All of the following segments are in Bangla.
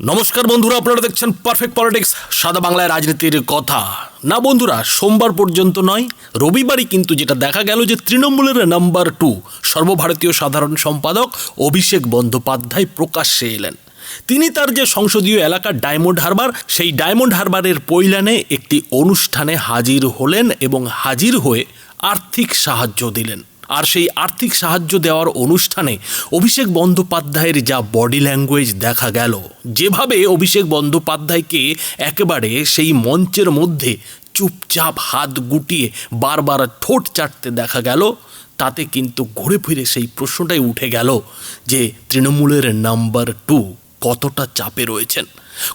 নমস্কার বন্ধুরা, আপনারা দেখছেন পারফেক্ট পলিটিক্স সাদা বাংলায় রাজনীতির কথা। না বন্ধুরা, সোমবার পর্যন্ত নয়, রবিবারই কিন্তু যেটা দেখা গেল যে তৃণমূলের নাম্বার টু, সর্বভারতীয় সাধারণ সম্পাদক অভিষেক বন্দ্যোপাধ্যায় প্রকাশ্যে এলেন। তিনি তার যে সংসদীয় এলাকা ডায়মন্ড হারবার, সেই ডায়মন্ড হারবারের পৈলানে একটি অনুষ্ঠানে হাজির হলেন এবং হাজির হয়ে আর্থিক সাহায্য দিলেন। আর সেই আর্থিক সাহায্য দেওয়ার অনুষ্ঠানে অভিষেক বন্দ্যোপাধ্যায়ের যা বডি ল্যাঙ্গুয়েজ দেখা গেল। যেভাবে অভিষেক বন্দ্যোপাধ্যায়কে একেবারে সেই মঞ্চের মধ্যে চুপচাপ হাত গুটিয়ে বারবার ঠোঁট চাটতে দেখা গেল, তাতে কিন্তু ঘুরে ফিরে সেই প্রশ্নটাই উঠে গেল যে তৃণমূলের নাম্বার টু কতটা চাপে রয়েছেন?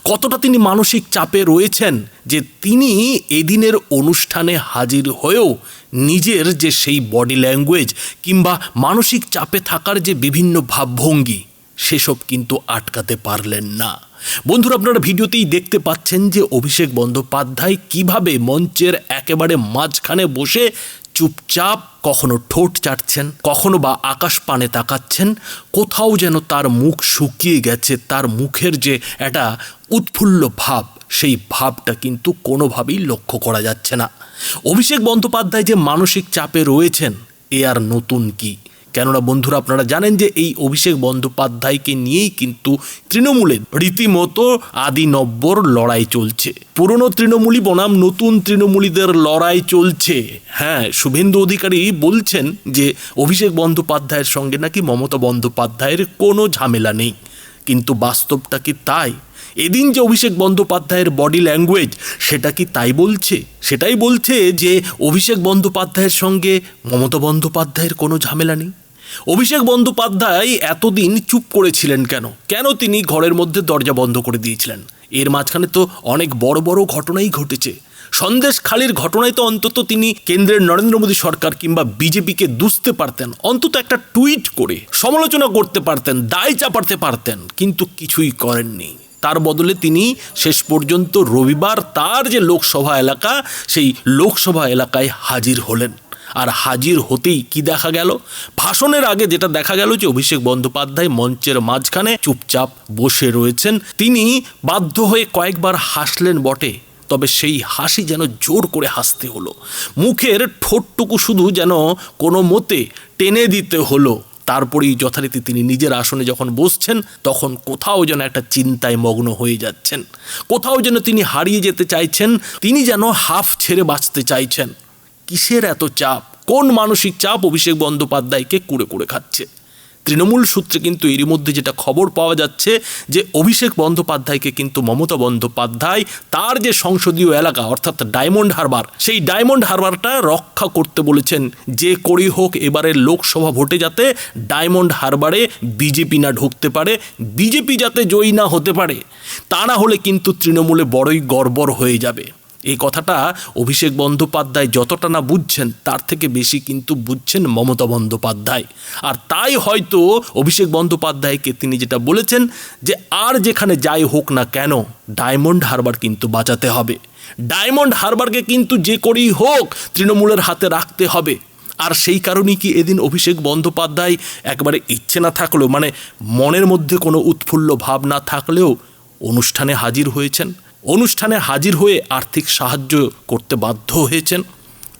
কতটা তিনি মানসিক চাপে রয়েছেন যে তিনি এদিনের অনুষ্ঠানে হাজির হয়েও নিজের যে সেই বডি ল্যাঙ্গুয়েজ কিংবা মানসিক চাপে থাকার যে বিভিন্ন ভাবভঙ্গি, সেসব কিন্তু আটকাতে পারলেন না। বন্ধুরা, আপনারা ভিডিওতেই দেখতে পাচ্ছেন যে অভিষেক বন্দ্যোপাধ্যায় কীভাবে মঞ্চের একেবারে মাঝখানে বসে চুপচাপ কখনো ঠোঁট চাটছেন, কখনো বা আকাশ পানে তাকাচ্ছেন, কোথাও যেন তার মুখ শুকিয়ে গেছে, তার মুখের যে একটা উৎফুল্ল ভাব, সেই ভাবটা কিন্তু কোনোভাবেই লক্ষ্য করা যাচ্ছে না। অভিষেক বন্দ্যোপাধ্যায় যে মানসিক চাপে রয়েছেন, এ আর নতুন কি? কেননা বন্ধুরা, আপনারা জানেন যে এই অভিষেক বন্দ্যোপাধ্যায়কে নিয়েই কিন্তু তৃণমূলের রীতিমতো আদি নব্বর লড়াই চলছে। পুরনো তৃণমূলী বনাম, নতুন তৃণমূলীদের লড়াই চলছে। হ্যাঁ শুভেন্দু অধিকারী বলছেন যে অভিষেক বন্দ্যোপাধ্যায়ের সঙ্গে নাকি মমতা বন্দ্যোপাধ্যায়ের কোনো ঝামেলা নেই। কিন্তু বাস্তবটা কি তাই? এদিন যে অভিষেক বন্দ্যোপাধ্যায়ের বডি ল্যাঙ্গুয়েজ, সেটা কি তাই বলছে? সেটাই বলছে যে অভিষেক বন্দ্যোপাধ্যায়ের সঙ্গে মমতা বন্দ্যোপাধ্যায়ের কোনো ঝামেলা নেই। অভিষেক বন্দ্যোপাধ্যায় এতদিন চুপ করেছিলেন কেন? কেন তিনি ঘরের মধ্যে দরজা বন্ধ করে দিয়েছিলেন? এর মাঝখানে তো অনেক বড় বড় ঘটনাই ঘটেছে। সন্দেশ খালির ঘটনায় তো অন্তত তিনি কেন্দ্রের নরেন্দ্র মোদী সরকার কিংবা বিজেপিকে দুষতে পারতেন, অন্তত একটা টুইট করে সমালোচনা করতে পারতেন, দায় চাপাতে পারতেন, কিন্তু কিছুই করেননি। তার বদলে তিনি শেষ পর্যন্ত রবিবার তার যে লোকসভা এলাকা, সেই লোকসভা এলাকায় হাজির হলেন। আর হাজির হতেই কি দেখা গেল? ভাষণের আগে যেটা দেখা গেল যে অভিষেক বন্দ্যোপাধ্যায় মঞ্চের মাঝখানে চুপচাপ বসে রয়েছেন। তিনি বাধ্য হয়ে কয়েকবার হাসলেন বটে, তবে সেই হাসি যেন জোর করে হাসতে হলো। মুখের ঠোঁটটুকু শুধু যেন কোনো মতে টেনে দিতে হলো। তারপরেই যথারীতি তিনি নিজের আসনে যখন বসছেন, তখন কোথাও যেন একটা চিন্তায় মগ্ন হয়ে যাচ্ছেন। কোথাও যেন তিনি হারিয়ে যেতে চাইছেন, তিনি যেন হাফ ছেড়ে বাঁচতে চাইছেন। কিসের এত চাপ? কোন মানসিক চাপ অভিষেক বন্দ্যোপাধ্যায়কে কুড়ে কুড়ে খাচ্ছে? তৃণমূল সূত্রে কিন্তু এরই মধ্যে যেটা খবর পাওয়া যাচ্ছে যে অভিষেক বন্দ্যোপাধ্যায়কে কিন্তু মমতা বন্দ্যোপাধ্যায় তার যে সংসদীয় এলাকা, অর্থাৎ ডায়মন্ড হারবার, সেই ডায়মন্ড হারবারটা রক্ষা করতে বলেছেন যে করেই হোক এবারের লোকসভা ভোটে যাতে ডায়মন্ড হারবারে বিজেপি না ঢুকতে পারে, বিজেপি যাতে জয়ী না হতে পারে, তা না হলে কিন্তু তৃণমূলে বড়ই গড়বড় হয়ে যাবে। এই কথাটা অভিষেক বন্দ্যোপাধ্যায় যতটা না বুঝছেন, তার থেকে বেশি কিন্তু বুঝছেন মমতা বন্দ্যোপাধ্যায়। আর তাই হয়তো অভিষেক বন্দ্যোপাধ্যায়কে তিনি যেটা বলেছেন যে, আর যেখানে যাই হোক না কেন, ডায়মন্ড হারবার কিন্তু বাঁচাতে হবে। ডায়মন্ড হারবারকে কিন্তু যে করেই হোক, তৃণমূলের হাতে রাখতে হবে। আর সেই কারণেই কি এদিন অভিষেক বন্দ্যোপাধ্যায় একবারে ইচ্ছে না থাকলেও মানে মনের মধ্যে কোনো উৎফুল্ল ভাব না থাকলেও অনুষ্ঠানে হাজির হয়েছেন? অনুষ্ঠানে হাজির হয়ে আর্থিক সাহায্য করতে বাধ্য হয়েছেন।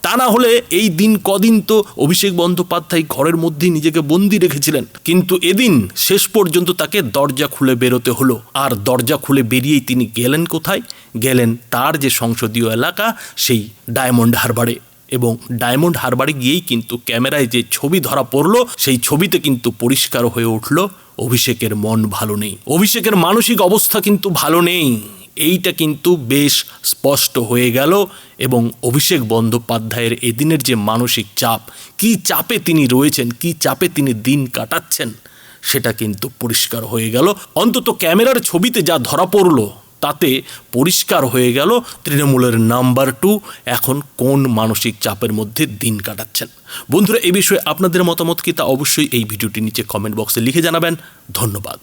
তা না হলে এই দিন কদিন তো অভিষেক বন্দ্যোপাধ্যায় ঘরের মধ্যেই নিজেকে বন্দি রেখেছিলেন। কিন্তু এদিন শেষ পর্যন্ত তাকে দরজা খুলে বেরোতে হলো। আর দরজা খুলে বেরিয়েই তিনি গেলেন কোথায়? গেলেন তার যে সংসদীয় এলাকা, সেই ডায়মন্ড হারবারে। এবং ডায়মন্ড হারবারে গিয়েই কিন্তু ক্যামেরায় যে ছবি ধরা পড়ল, সেই ছবিতে কিন্তু পরিষ্কার হয়ে উঠল, অভিষেকের মন ভালো নেই। অভিষেকের মানসিক অবস্থা কিন্তু ভালো নেই। এইটা কিন্তু বেশ স্পষ্ট হয়ে গেল এবং অভিষেক বন্দ্যোপাধ্যায়ের এদিনের যে মানসিক চাপ, কি চাপে তিনি রয়েছেন, কি চাপে তিনি দিন কাটাচ্ছেন, সেটা কিন্তু পরিষ্কার হয়ে গেল। অন্তত ক্যামেরার ছবিতে যা ধরা পড়ল, তাতে পরিষ্কার হয়ে গেল তৃণমূলের নাম্বার টু এখন কোন মানসিক চাপের মধ্যে দিন কাটাচ্ছেন। বন্ধুরা, এ বিষয়ে আপনাদের মতামত কি তা অবশ্যই এই ভিডিওটি নিচে কমেন্ট বক্সে লিখে জানাবেন। ধন্যবাদ।